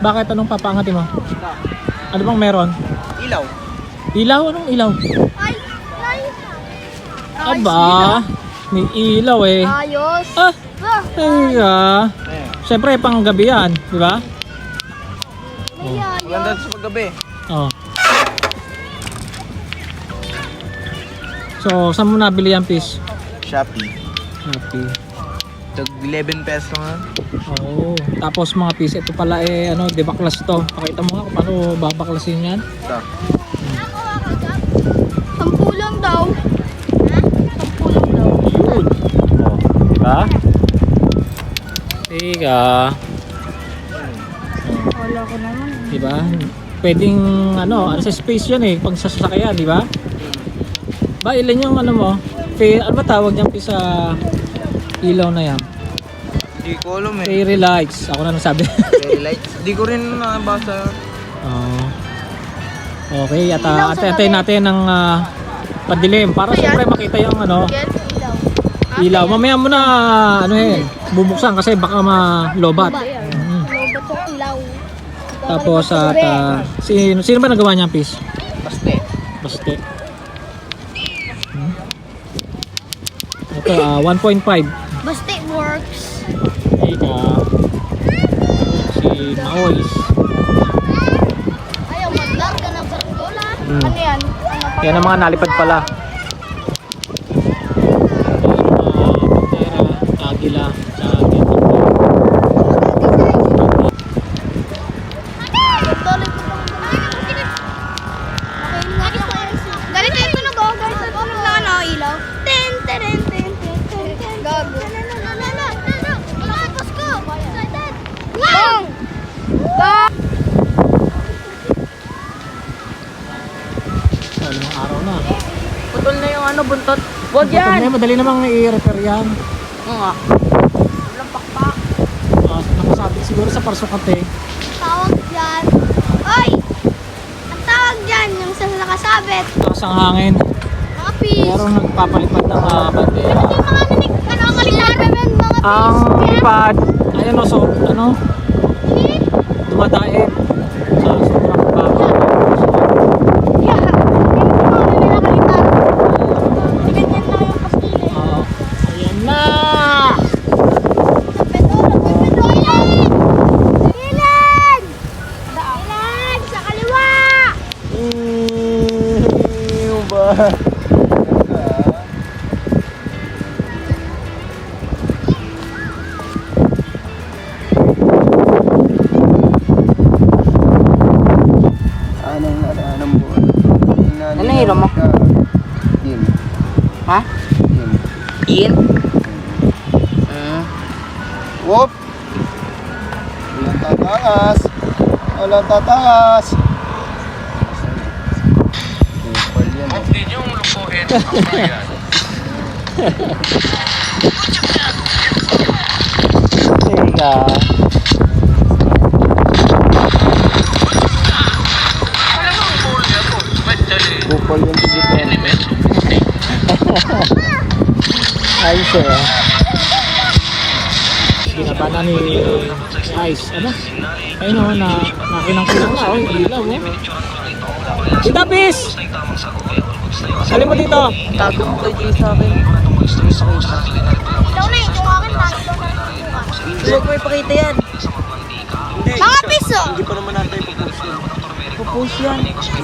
Bakit anong papaangatin mo? Ano bang meron? Ilaw. Ilaw? Anong ilaw? Ay, ay. Aba, may ilaw eh. Ayos. Ah, ay ah. Siyempre, pang gabi yan, di ba? may ayos. Maganda sa paggabi. Oh. So, saan mo nabili yan, Pis? Shopee. Happy. Tag 11 pesos nga. Oo. Tapos mga Pis, ito pala eh, ano, debaklas to. Pakita mo nga kung paano babaklasin yan. Ito. Sampu lang daw. Ha? Sampu lang daw. Yun. Oh, di ba? Tiga. Wala ko naman. Di ba? Pwedeng ano, ano sa space yan eh, pag sa sasakyan, di ba? Ba, ilan yung ano mo? Fa- ano ba tawag niyan sa ilaw na yan? Hindi ko alam eh. Fairy lights. Ako na nagsabi. Fairy lights. Hindi ko rin nabasa. Oo. Okay, at uh, antayin natin ng ah, padilim para siyempre makita yung ano, Yan, ilaw. ilaw. Mamaya mo na ano eh, bubuksan kasi baka malobat. Ba? Mm. Lobat yung ilaw. Tapos at ah, sino, sino ba nagawa niya, Pis? Baste. Baste. Hmm? Ito, ah, 1.5. Basta it works. Ika. Si Maoys. Ayaw, maglar ka ng sarkola. Mm. Ano yan? Ano pa? Yan ang mga nalipad pala. Huwag yan, madali namang i-repair yan. Oo nga. Uh, nakasabit siguro sa parsukat eh. Tawag dyan. Oy! Ang tawag dyan, yung sa nakasabit. Takas ang hangin. Mga peace. Meron nagpapalipad ng uh, bandera. Yung mga nanig, ano ang kalitan? Mga Ang peace. lipad, ayun o, so, ano, dumadaib sa sobrang baba. Yeah. Yung mga nakalitan. Ganyan lang yung paskili. Oo. ayan na! Sa pedro, sa pedro, ayan! Gilid! Gilid! Sa kaliwa! Ew, ba? Anong anong buwan? Ano hiro mo? Yin. Ha? Yin. In? Mm. Whoop! Walang tataas. Walang tataas. Teka. Kupal yan tigit Ayos eh. Ginabana ni Ice. Ano? Ayun o, na, nakinang-kinang na. Oh, ilaw oh. Tita Pis! Salim mo dito. Tago ko kayo sa akin. Ikaw na yung akin lang. Ikaw na yung Huwag mo ipakita yan. Mga piso! Hindi pa naman natin pupush yun. Pupush yan.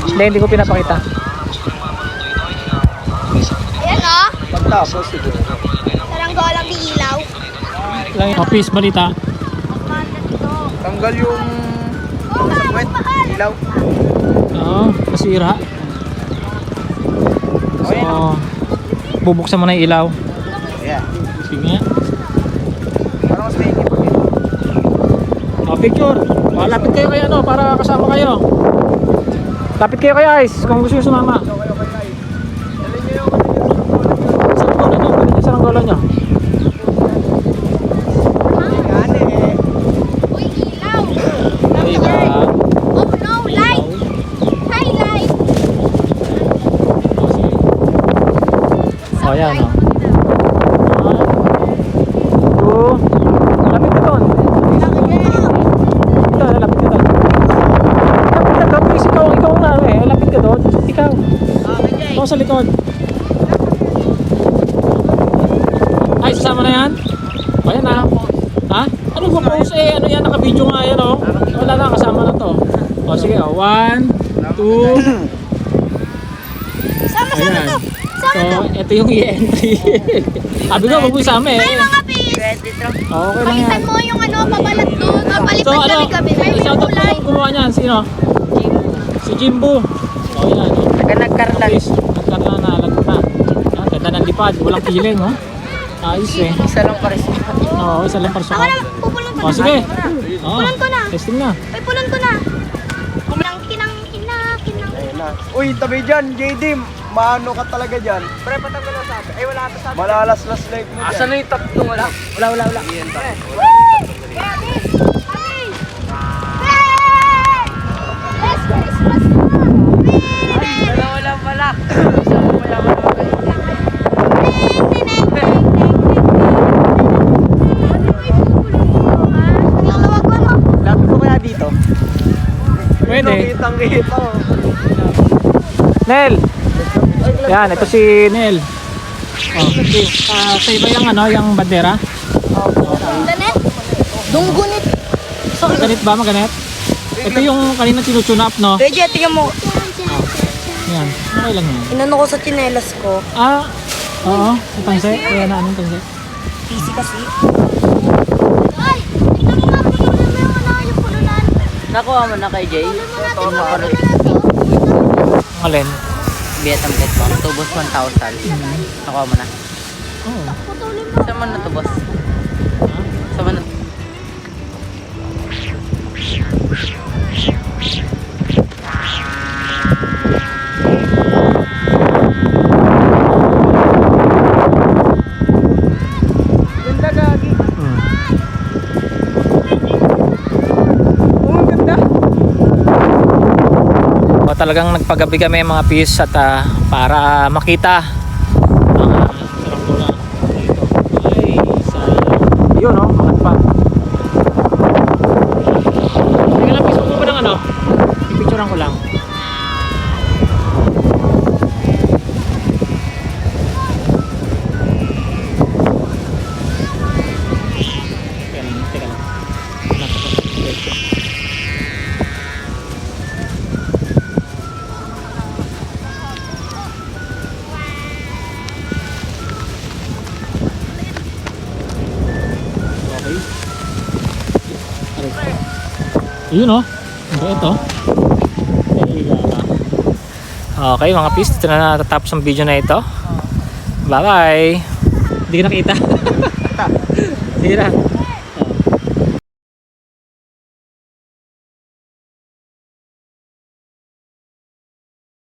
Hindi, hindi ko pinapakita. Ayan o. Pagtapos, siguro. Saranggolang di ilaw. Lang oh, Pis, balita. Tanggal yung wet, ilaw. Oo, nasira. So, bubuksan mo na yung ilaw. Yeah. Sige nga. Parang mas may. Oh, picture. Oh, lapit kayo kay ano para kasama kayo. Lapit kayo kay Ice kung gusto nyo sumama. Saan ang gola nyo? Saan ang gola nyo? Uy, ilaw! Ayun na. Oh no, light! Highlight! Oh, sige. Oh, yan oh. One, two. Lapit ka doon. Dito, lapit ka doon. Sa likod. Ay, sasama na yan? O yan na. Ha? Ano ba post eh? Ano yan? Naka-video nga yan oh. Wala na, kasama na to. O sige, oh. One, two, Sama-sama ayan. to. Sama to. So, ito yung i-entry. Sabi ko, wag mo isama eh. May mga to. Okay lang yan. Mo yung ano, pabalat doon. So Papalitan ano, gabi-gabi. May may shout out kulay. po gumawa niyan. Sino? Si Jimbo. O yan. oh. Taga nagkarlan. Please, nagkaroon na, alag na. Lipad, walang kiling, oh. Ayos eh. Isa lang pares. Oo, isa lang Ako parsukan. na, pupulon ko O, na. sige. Oo, Pulon ko na. testing na. Ay, pulon ko na. Kinang, kinang, kinang, kinang. Uy, tabi dyan, JD. Maano ka talaga dyan. Pre, patanggal na sabi. Ay, wala ka sabi. Malalaslas like mo dyan. Asan na yung tatlo? Wala. Wala, wala, wala. Hey! Hey! Last Christmas na! Wala, wala, wala. Isa mo pa yaman naman. Lalawag ko mo. Lapit ko kaya dito. Pwede. Kitang kita. oh. Nel! Yan, ito si Nel. Oh. Ah, sa iba yung ano, yung bandera. Danet? Dunggunit. Ganit ba, maganit? Ito yung kanina tinutune up, no? Reje, tingnan mo. Yan, okay lang yan. Inano ko sa chinelas ko. Ah, oo, panse. Kaya na, anong panse? PC kasi. Ay! Tingnan mo nga, pulunan mo yung ano, yung pulunan. Nakuha mo na kay Jay. Mo Ito, nakarot. Alin? Vietnam Tech Bomb. Tubos 1,000. Nakuha mo na. Oo. Mo. Saan man na to, boss? Saan man na talagang nagpagabi kami mga pis at ah, para makita ang uh, bola dito. Ay, sayang. Yun, oh, angat pa. Teka lang, pis mo ba ng ano? Pipicturean ko lang. Yun oh. Hindi ito. Okay mga pis, dito na natatapos ang video na ito. Bye bye. Hindi ka nakita. Sige na.